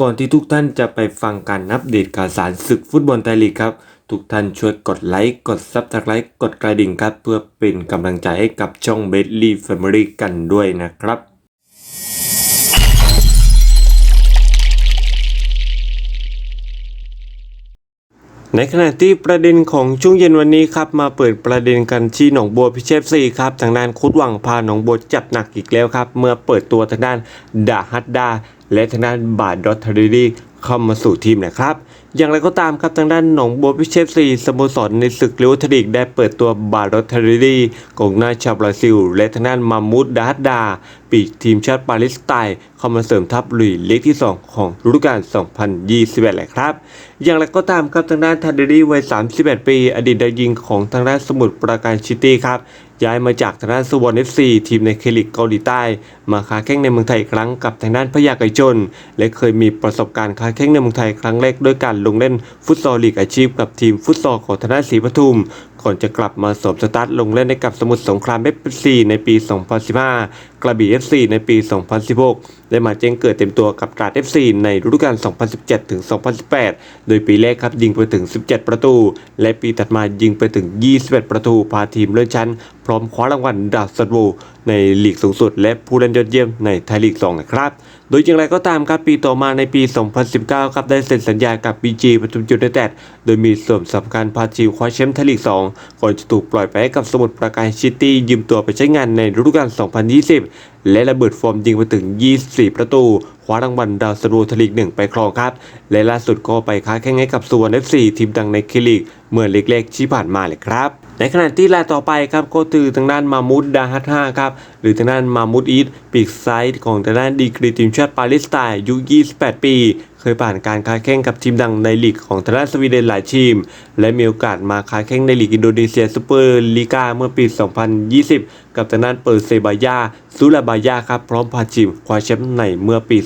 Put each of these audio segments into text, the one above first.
ก่อนที่ทุกท่านจะไปฟังการอัปเดตข่าวสารศึกฟุตบอลไทยลีกครับ ทุกท่านช่วยกดไลค์กดซับสไครต์กดกระดิ่งครับ เพื่อเป็นกำลังใจให้กับช่องเบสลี่แฟมิลี่กันด้วยนะครับ ในขณะที่ประเด็นของช่วงเย็นวันนี้ครับ มาเปิดประเด็นกันที่หนองบัวพิเชฟซีครับทางด้านคุดหวังพาหนองบัวจัดหนักอีกแล้วครับ เมื่อเปิดตัวทางด้านดาฮัดดา และทางด้านบาดดอทเทอรีเข้ามาสู่ทีมนะครับ อย่างไรก็ตามครับทางด้านหนองบัวพิเชฟซีสโมสรในศึกเลวทลีกได้เปิดตัวบาดดอทเทอรีกองหน้าชาวบราซิล และทางด้านมามูดดาฮัดดา ปีกทีมชาติปาเลสไตน์เข้ามาเสริมทัพลุยเล็กที่ 2 ของฤดูกาล 2021แหละครับ อย่างไรก็ตามครับทางด้านทันเดรี่วัย 31 ปี อดีตดาวยิงของทางด้านสมุทรปราการซิตี้ครับ ย้ายมาจากทางด้านสุวรรณเอฟซีทีมในเคลิกเกาหลีใต้ มาค้าแข่งในเมืองไทยอีกครั้งกับทางด้านพยาไก่ชน และเคยมีประสบการณ์ค้าแข่งในเมืองไทยครั้งแรกด้วยการลงเล่นฟุตซอลลีกอาชีพกับทีมฟุตซอลของทางด้านศรีปทุม ก่อนจะกลับมาสมสตาร์ทลงเล่นในกับสมุทรสงครามเอฟซีในปี 2015 กระบี่ FC ในปี 2016 ได้มาแจ้งเกิดเต็มตัวกับตราด FC ในฤดูกาล 2017 ถึง 2018 โดยปีแรกครับยิงไปถึง 17 ประตู และปีถัดมายิงไปถึง 21 ประตู พาทีมเลื่อนชั้น พร้อมคว้ารางวัลดาวสันโว ในลีกสูงสุด และผู้เล่นยอดเยี่ยมในไทยลีก2นะครับ โดยอย่างไรก็ตามครับปีต่อมาในปี 2019 ครับได้เซ็นสัญญากับ BG ปทุมยูไนเต็ดโดยมีส่วนสำคัญพาทีมคว้าแชมป์ไทยลีก 2 ก่อนจะถูกปล่อยไปให้กับสมุทรปราการซิตี้ยืมตัวไปใช้งานในฤดูกาล 2020 และระเบิดฟอร์มยิงไปถึง 24 ประตูคว้ารางวัลดาวซันโวไทลีก1ไปครองครับ และล่าสุดก็ไปค้าแข่งให้กับสุวรรณ FC ทีมดังในเคลีกเมื่อเล็กๆที่ผ่านมาเลยครับ ในขณะที่รายต่อไปครับก็คือทางด้านมามูดดาฮัตฮาครับหรือทางด้านมามูดอีทปีกไซ้ายของทางด้านดีกรีทีมชาติปาเลสไตน์อายุ 28 ปี เคยผ่านการค้าแข่งกับทีมดังในลีกของทางด้านสวีเดนหลายทีม และมีโอกาสมาค้าแข่งในลีกอินโดนีเซียซูเปอร์ลีกาเมื่อปี 2020 กับทางด้านเปอร์เซบายาซูลาบายาครับพร้อมพาทีมคว้าแชมป์ในเมื่อปี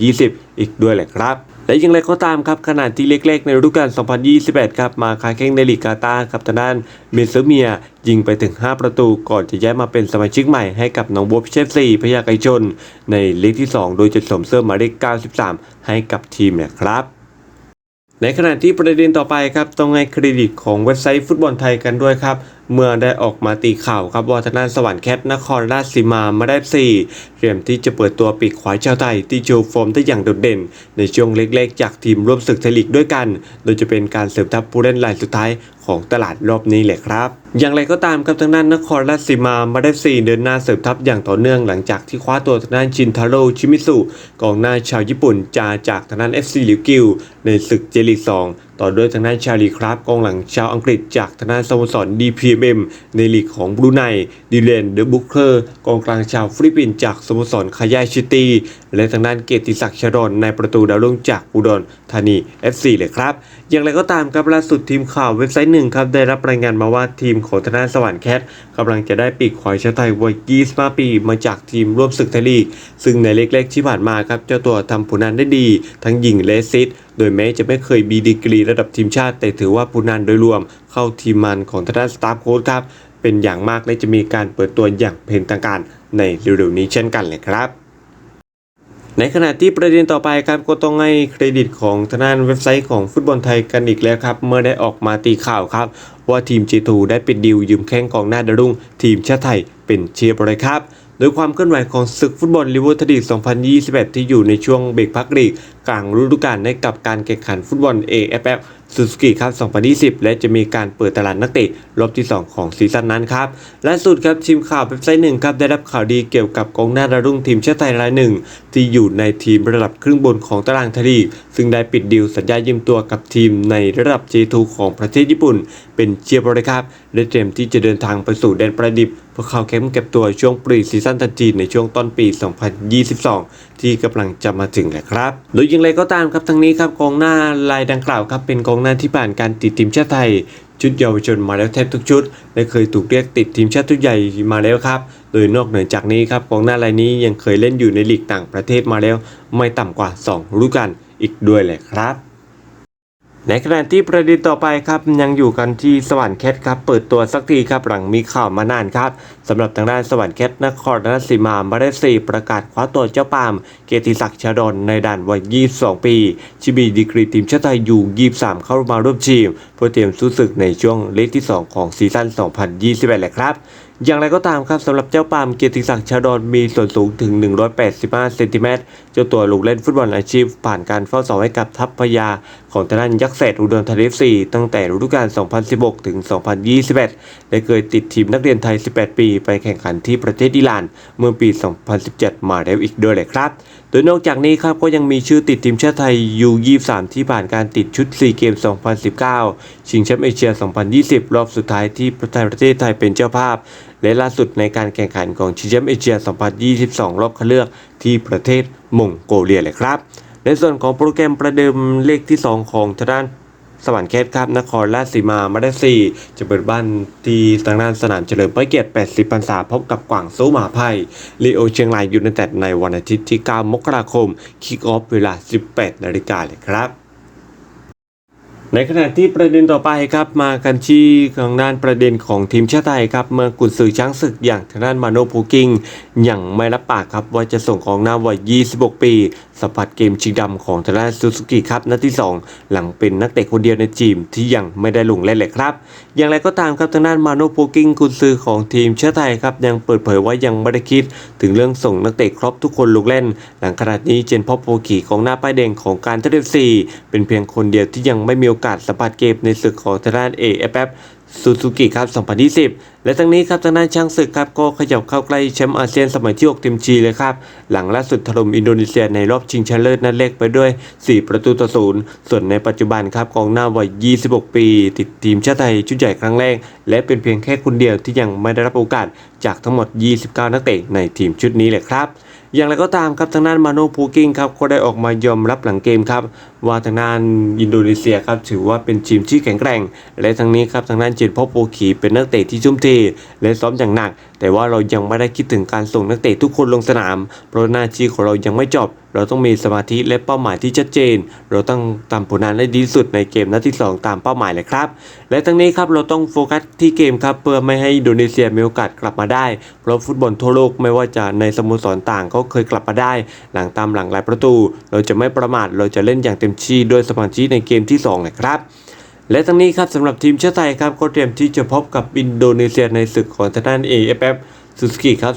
2020 อีกด้วยแหละครับ และอย่างไรก็ตามครับขนาดที่เล็กๆ ในฤดูกาล 2021 ครับมาค้าแข่งในลีกกาตาครับทางด้านเมเซเมีย ยิงไปถึง 5 ประตูก่อนจะย้ายมาเป็นสมาชิกใหม่ให้กับหนองบัวพิเชษซีพยาไกชน ในลีกที่ 2 โดยจะสมเสื้อหมายเลข 93 ให้กับทีมนี่ยครับในขณะที่ประเด็นต่อไปครับต้องให้เครดิตของเว็บไซต์ฟุตบอลไทยกันด้วยครับเมื่อได้ออกมาตีข่าวครับว่าทางด้านสวรรค์แคทนครราชสีมามาได้สี่เตรียมที่จะเปิดตัวปีกขวาชาวไทยที่โชว์ฟอร์มได้อย่างโดดเด่น ในช่วงเล็กๆ จากทีมร่วมศึกไทยลีกด้วยกัน โดยจะเป็นการเสริมทัพผู้เล่นรายสุดท้ายของตลาดรอบนี้แหละครับ อย่างไรก็ตามครับทางด้านนครราชสีมามาได้สี่เดินหน้าเสริมทัพอย่างต่อเนื่องหลังจากที่คว้าตัวทางด้านชินทาโร่ชิมิสุกองหน้าชาวญี่ปุ่นจาจากทางด้าน FC ลิวกิวในศึกเจลีก2ต่อด้วยทางด้านชาลีครับกองหลังชาวอังกฤษจากทางด้านสโมสรดี DPMM ในลีกของบรูไนดิเลนเดอะบุคเคอร์กองกลางชาวฟิลิปปินส์จากสโมสรคายาชิตีและทางด้านเกติศักดิ์ชรอนในประตูดาวรุ่งจากอุดรธานี FC เลยครับ อย่างไรก็ตามครับล่าสุดทีมข่าวเว็บไซต์หนึ่งครับได้รับรายงานมาว่าทีมของทางด้านสวรรค์แคทกำลังจะได้ปีกขวาชาไทยวัย25ปีมาจากทีมร่วมศึกไทยลีก ซึ่งในเล็กๆที่ผ่านมาครับเจ้าตัวทำผลงานได้ดี ทั้งยิงและซิด โดยแม้จะไม่เคยมีดีกรีระดับทีมชาติ แต่ถือว่าผลงานโดยรวมเข้าทีมมันของทางด้านสตาฟโค้ชครับ เป็นอย่างมากและจะมีการเปิดตัวอย่างเป็นทางการในเร็วๆนี้เช่นกันเลยครับในขณะที่ประเด็นต่อไปครับก็ต้องให้เครดิตของทางด้านเว็บไซต์ของฟุตบอลไทยกันอีกแล้วครับ เมื่อได้ออกมาตีข่าวครับ ว่าทีม J2 ได้ปิดดีลยืมแข้งกองหน้าดารุ่ง ทีมชาติไทยเป็นเชียร์บริครับ โดยความเคลื่อนไหวของศึกฟุตบอลลิเวอร์พูล2021 ที่อยู่ในช่วงเบรกพักลีก กลางฤดูกาลในกับการแข่งขันฟุตบอล AFF ซูซูกิครับ 2020 และจะมีการเปิดตลาดนักเตะรอบที่ 2 ของซีซั่นนั้นครับ แล่าสุดครับทีมข่าวเว็บไซต์หนึ่งครับได้รับข่าวดีเกี่ยวกับกองหน้าดาวรุ่งทีมชาติไทยรายหนึ่ง ที่อยู่ในทีมระดับครึ่งบนของตารางทลีซึ่งได้ปิดดีลสัญญายืมตัวกับทีมในระดับ J2 ของประเทศญี่ปุ่น เป็นเชียร์บริครับและเตรียมที่จะเดินทางไปสู่แดนประดิบเพื่อเข้าแคมป์เก็บตัวช่วงปรีซีซั่นทันทีในช่วงต้นปี 2022 ที่กำลังจะมาถึงแหละครับโดยอย่างไรก็ตามครับทั้งนี้ครับกองหน้ารายดังกล่าวครับเป็นกองหน้าที่ผ่านการติดทีมชาติไทย ชุดเยาวชนมาแล้วแทบทุกชุด และเคยถูกเรียกติดทีมชาติชุดใหญ่มาแล้วครับโดยนอกเหนือจากนี้ครับกองหน้ารายนี้ยังเคยเล่นอยู่ในลีกต่างประเทศมาแล้ว ไม่ต่ำกว่า 2 ฤดูกาลอีกด้วยแหละครับ ในขณะที่ประเด็นต่อไปครับยังอยู่กันที่สวรรค์แคทครับเปิดตัวสักทีครับหลังมีข่าวมานานครับสำหรับทางด้านสวรรค์แคทนครราชสีมามาได้สี่ประกาศคว้าตัวเจ้าปาม เกติศักดิ์ชาดอนในด่านวัย 22 ปี ชิบีดีกรีทีมชาติไทยอยู่ 23 เข้ามาร่วมทีมเพื่อเตรียมสู้ศึกในช่วงเลกที่ 2 ของซีซั่น 2021แหละครับ อย่างไรก็ตามครับสำหรับเจ้าปามเกียรติศักดิ์ชาดอนมีส่วนสูงถึง 185 เซนติเมตรเจ้าตัวลงเล่นฟุตบอลอาชีพ ผ่านการเฝ้าเสาให้กับทัพพยา ของทางด้านยักษ์เศษอุดรธานีซีตั้งแต่ฤดูกาล 2016 ถึง 2021และเคยติดทีมนักเรียนไทย 18 ปี ไปแข่งขันที่ประเทศอิหร่าน เมื่อปี 2017 มาแล้วอีกด้วยเลยครับ ดยนอกจากนี้ครับก็ยังมีชื่อติดทีมชาติไทยยู23ที่ผ่านการติดชุด4เกม 2019 ชิงแชมป์เอเชีย 2020 รอบสุดท้ายที่ประเทศไทยเป็นเจ้าภาพ และล่าสุดในการแข่งขันของชิงแชมป์เอเชีย 2022 รอบคัดเลือกที่ประเทศมองโกเลียเลยครับ ในส่วนของโปรแกรมประเดิมเลขที่ 2 ของทางด้าน สวรรค์แคทครับนครราชสีมามาได้สี่จะเปิดบ้านที่ทางด้านสนามเฉลิมพระเกียรติ 80 พรรษาพบกับกวางซูหมาไพ่ลีโอเชียงรายยูไนเต็ดในวันอาทิตย์ที่ 9 มกราคม คิกออฟเวลา 18 นาฬิกาเลยครับในขณะที่ประเด็นต่อไปครับมากันที่ทางด้านประเด็นของทีมชาติไทยครับเมื่อกุนซือช้างศึกอย่างทางด้านมาโนพูกิงยังไม่รับปากครับว่าจะส่งของหน้าวัย 26 ปีสัมผัสเกมชิงดำของทางด้าซูซูกิครับนัดที่ 2 หลังเป็นนักเตะคนเดียวในทีมที่ยังไม่ได้ลงเล่นเลยครับ อย่างไรก็ตามครับทางด้านมาโนพูกิงกุนซือของทีมชาติไทยครับยังเปิดเผยว่ายังไม่ได้คิด ถึงเรื่องส่งนักเตะครบทุกคนลงเล่น หลังขณะนี้เจนพอโปกีของหน้าป้ายแดงของการเทเลซีเป็นเพียงคนเดียวที่ยังไม่มีโอกาสสัมผัสเกมในศึกของทางด้าน AFF ซูซูกิครับ 2020 และทั้งนี้ครับทางด้านช่างศึกครับก็ขยับเข้าใกล้แชมป์อาเซียนสมัยที่ 6 เต็มทีเลยครับ หลังล่าสุดถล่มอินโดนีเซียในรอบชิงชนะเลิศนัดเล็กไปด้วย 4 ประตูต่อศูนย์ส่วนในปัจจุบันครับกองหน้าวัย 26 ปี ติดทีมชาติไทยชุดใหญ่ครั้งแรก และเป็นเพียงแค่คนเดียวที่ยังไม่ได้รับโอกาสจากทั้งหมด 29 นักเตะในทีมชุดนี้เลยครับอย่างไรก็ตามครับทางด้านมาโนพูกิงครับก็ได้ออกมายอมรับหลังเกมครับ ว่าทางด้านอินโดนีเซียครับถือว่าเป็นทีมที่แข็งแกร่ง และทางนี้ครับทางด้านเจนพ่อโปขีเป็นนักเตะที่ชุ่มเทและซ้อมอย่างหนัก แต่ว่าเรายังไม่ได้คิดถึงการส่งนักเตะทุกคนลงสนาม เพราะหน้าที่ของเรายังไม่จบเราต้องมีสมาธิและเป้าหมายที่ชัดเจน เราต้องทำผลงานได้ดีสุดในเกมนัดที่ 2 ตามเป้าหมายเลยครับ และทั้งนี้ครับเราต้องโฟกัสที่เกมครับเพื่อไม่ให้อินโดนีเซียมีโอกาสกลับมาได้ เพราะฟุตบอลทั่วโลกไม่ว่าจะในสโมสรต่างก็เคยกลับมาได้ หลังตามหลังหลายประตู เราจะไม่ประมาทเราจะเล่นอย่างเต็มที่ด้วยสมาธิในเกมที่2เลยครับและทั้งนี้ครับสำหรับทีมชาติไทยครับก็เตรียมที่จะพบกับอินโดนีเซียในศึกของทางด้าน AFF ซูซูกิครับ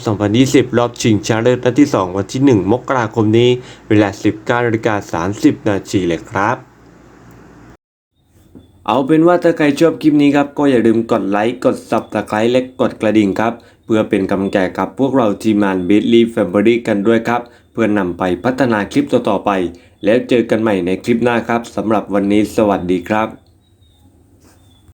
2020 รอบชิงชนะเลิศนัดที่ 2 วันที่ 1 มกราคมนี้ เวลา 19นาฬิกา30 นาทีเลยครับ เอาเป็นว่าถ้าใครชอบคลิปนี้ครับ ก็อย่าลืมกดไลค์ กด Subscribe และกดกระดิ่งครับ เพื่อเป็นกำลังใจกับพวกเราทีมงาน b i t l y Family กันด้วยครับ พื่อนำไปพัฒนาคลิปต่อๆไป แล้วเจอกันใหม่ในคลิปหน้าครับสำหรับวันนี้สวัสดีครับ